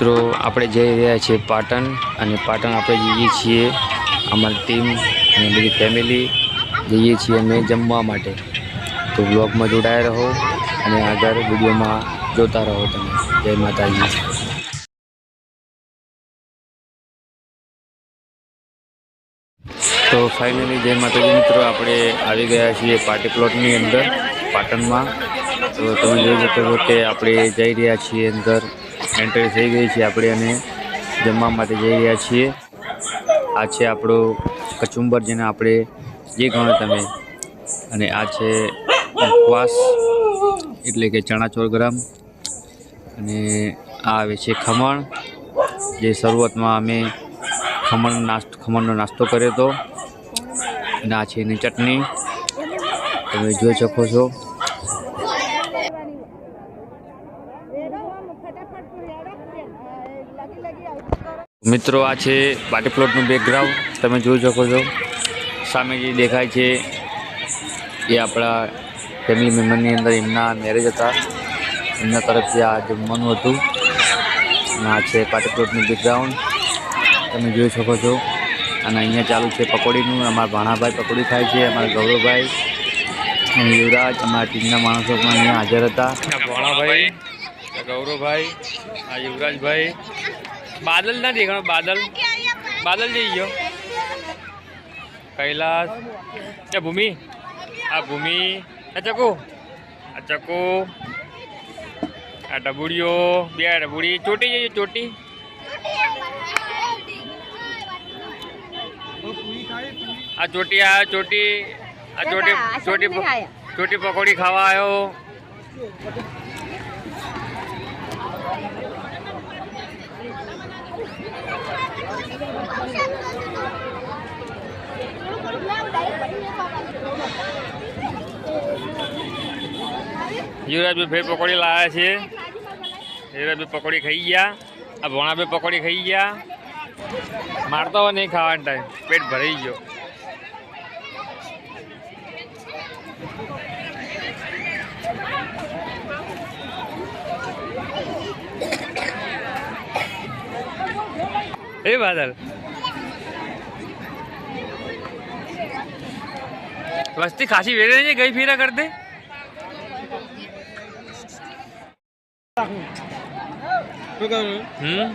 મિત્રો, આપણે જઈ રહ્યા છીએ પાટણ અને પાટણ આપણે જઈએ છીએ અમારી ટીમ અને બધી ફેમિલી જઈએ છીએ અમે જમવા માટે. તો બ્લોગમાં જોડાયા રહો અને આગળ વિડીયોમાં જોતા રહો તમે. જય માતાજી. તો ફાઇનલી જય માતાજી મિત્રો, આપણે આવી ગયા છીએ પાર્ટી પ્લોટની અંદર પાટણમાં. તો તમે જોઈ શકો છો કે આપણે જઈ રહ્યા છીએ અંદર. એન્ટ્રી થઈ ગઈ છે આપણે અને જમવા માટે જઈ રહ્યા છીએ. આ છે આપણો કચુંબર જેને આપણે જે ગણો તમે. અને આ છે ઉપવાસ, એટલે કે ચણા ગરમ ગ્રામ. અને આ આવે છે ખમણ, જે શરૂઆતમાં અમે ખમણ નાસ્તો, ખમણનો નાસ્તો કર્યો હતો. અને આ છે એની ચટણી. તમે જોઈ શકો છો. મિત્રો, આ છે પાટી પ્લોટનું બેકગ્રાઉન્ડ તમે જોઈ શકો છો. સામે જે દેખાય છે એ આપણા ફેમિલી મેમ્બરની અંદર એમના મેરેજ હતા. એમના તરફથી આ જમવાનું હતું. અને આ છે પાટી પ્લોટનું બેકગ્રાઉન્ડ તમે જોઈ શકો છો. અને અહીંયા ચાલુ છે પકોડીનું. અમારા ભાણાભાઈ પકોડી ખાય છે, અમારા ગૌરવભાઈ યુવરાજ, અમારા ટીમના માણસો પણ અહીંયા હાજર હતા. ભાણાભાઈ, ગૌરવભાઈ, આ યુવરાજભાઈ બાદલ ના દેખાણો બાદલ બાદલ જઈ ગયો કૈલાસ એ ભૂમિ આ ભૂમિ આ ચકુ આ ચકુ આ ડબુડીઓ બે ડબુડી ચોટી જઈએ ચોટી આ ચોટી આ ચોટી આ ચોટી ચોટી ચોટી પકોડી ખાવા આવ્યો યુવરાજભાઈ ફેર પકોડી લાવ્યા છે. યુવરાજભાઈ પકોડી ખાઈ ગયા. આ ભોણા ભાઈ પકોડી ખાઈ ગયા. મારતો હોય નહીં ખાવાનો ટાઈમ પેટ ભરાઈ ગયો. એ બાદલ વસ્તી ખાસી વેરે છે ગઈ ફેરા કરતે હમ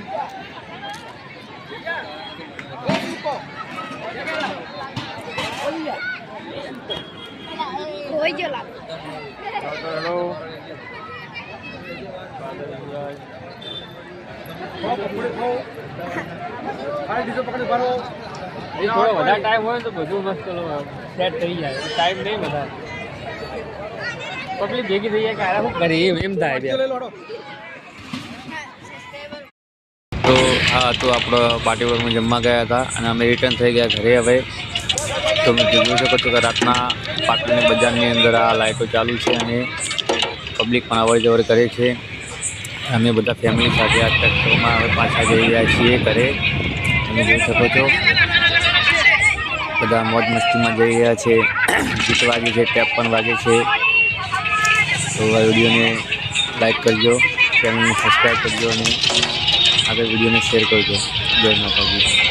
હોય જો લાગ થોડો વધારે ટાઈમ હોય તો બધું મસ્ત સેટ થઈ જાય. ટાઈમ નહીં વધારે. પબ્લિક ભેગી થઈ જાય કે આરા શું કરી એમ એમ થાય તો આપણો પાર્ટી વર્ગમાં જમવા ગયા હતા અને અમે રિટર્ન થઈ ગયા ઘરે હવે. તો તમે જોઈ શકો છો કે રાતના પાટણની બજારની અંદર આ લાઇટો ચાલુ છે અને પબ્લિક પણ અવર જવર કરે છે. અમે બધા ફેમિલી સાથે આ ટ્રેક્ટરમાં હવે પાછા જઈ રહ્યા છીએ ઘરે. જોઈ શકો છો. બધા મોજ મસ્તીમાં જઈ રહ્યા છે. ગીત વાગે છે, ટેપ પણ વાગે છે. તો આ વિડીયોને લાઈક કરજો ચેનલને સબસ્ક્રાઈબ કરજો અને આગળ વિડીયોને શેર કરજો. જય માતાજી.